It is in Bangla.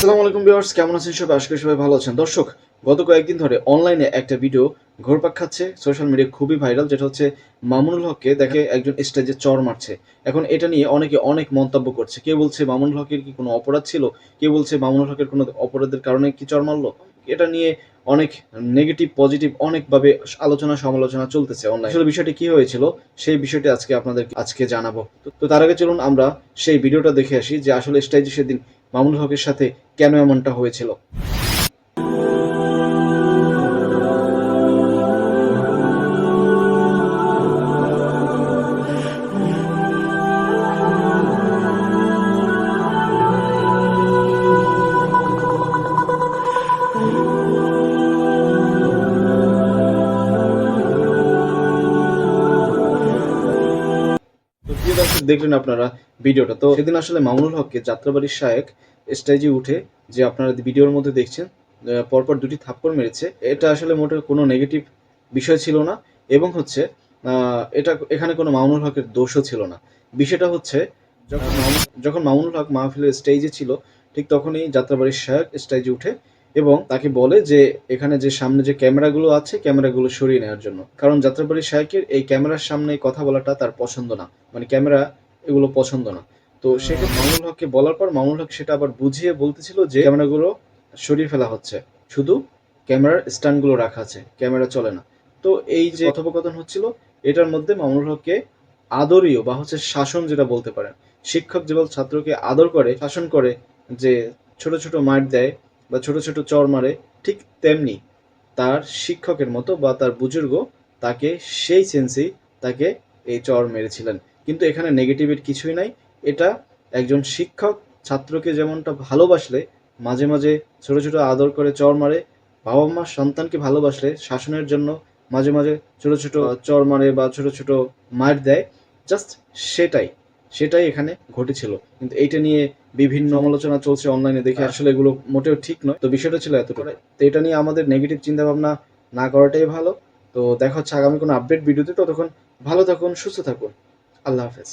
আসসালামু আলাইকুম ভিউয়ার্স, কেমন আছেন সবাই? আশা করি সবাই ভালো আছেন। দর্শক, গত কয়েকদিন ধরে অনলাইনে একটা ভিডিও ঘোরপাক খাচ্ছে, সোশ্যাল মিডিয়া খুবই ভাইরাল, যেটা হচ্ছে মামুনুল হককে দেখে একজন স্টেজে চর মারছে। এখন এটা নিয়ে অনেকে অনেক মন্তব্য করছে। কেউ বলছে মামুনুল হকের কি কোনো অপরাধ ছিল? কেউ বলছে মামুনুল হকের কোনো অপরাধের কারণে কি চর মারলো? এটা নিয়ে অনেক নেগেটিভ পজিটিভ অনেকভাবে আলোচনা সমালোচনা চলতেছে অনলাইন। আসলে বিষয়টি কি হয়েছিল, সেই বিষয়টি আজকে আপনাদের আজকে জানাব। তো তার আগে চলুন আমরা সেই ভিডিওটা দেখে আসি যে আসলে স্টেজে সেদিন মামুনুল হকের সাথে কেন এমনটা হয়েছিল? দেখলেন আপনারা ভিডিওটা। তো সেদিন আসলে মামুনুল হককে যাত্রাবাড়ির শায়েক স্টেজে উঠে যে আপনারা ভিডিওর মধ্যে দেখছেন পরপর দুটি থাপ্পড় মেরেছে, এটা আসলে মোটে কোনো নেগেটিভ বিষয় ছিল না এবং হচ্ছে এটা এখানে কোনো মামুনুল হকের দোষও ছিল না। বিষয়টা হচ্ছে, যখন যখন মামুনুল হক মাহফিলের স্টেজে ছিল, ঠিক তখনই যাত্রাবাড়ির শায়েক স্টেজে উঠে এবং তাকে বলে যে এখানে যে সামনে যে ক্যামেরাগুলো আছে, ক্যামেরাগুলো সরিয়ে নেওয়ার জন্য। কারণ যাত্রাবাড়ির শায়েকের এই ক্যামেরার সামনে কথা বলাটা তার পছন্দ না। মানে ক্যামেরা এগুলো পছন্দ না। তো সেক্ষেত্রে মামুনুল হককে বলার পর মামুনুল হক সেটা আবার বুঝিয়ে বলতেছিল যে ক্যামেরাগুলো সরিয়ে ফেলা হচ্ছে। শুধু ক্যামেরার স্ট্যান্ডগুলো রাখা আছে ক্যামেরা চলে না। তো এই যে কথোপকথন হচ্ছিল এটার মধ্যে মামুনুল হককে আদরীয় বা হচ্ছে শাসন যেটা বলতে পারেন শিক্ষক যেভাবে ছাত্রকে আদর করে শাসন করে যে ছোট ছোট মার দেয় বা ছোট ছোট চর মারে ঠিক তেমনি তার শিক্ষকের মতো বা তার বুজুর্গ তাকে সেই সেন্সেই তাকে এই চর মেরেছিলেন। কিন্তু এখানে নেগেটিভের কিছুই নাই। এটা একজন শিক্ষক ছাত্রকে যেমনটা ভালোবাসলে, মাঝে মাঝে ছোট ছোট আদর করে চর মারে বাবা মা সন্তানকে ভালোবাসলে শাসনের জন্য মাঝে মাঝে ছোট ছোট চর মারে বা ছোট ছোট মার দেয় জাস্ট সেটাই। সেটাই এখানে ঘটেছিল। কিন্তু এইটা নিয়ে বিভিন্ন সমালোচনা চলছে অনলাইনে দেখে আসলে এগুলো মোটেও ঠিক নয়। তো বিষয়টা ছিল এতটুকু। তো এটা নিয়ে আমাদের নেগেটিভ চিন্তা ভাবনা না করাটাই ভালো। তো দেখা হচ্ছে আগামী কোনো আপডেট ভিডিওতে। ততক্ষণ ভালো থাকুন, সুস্থ থাকুন। আল্লাহ হাফেজ।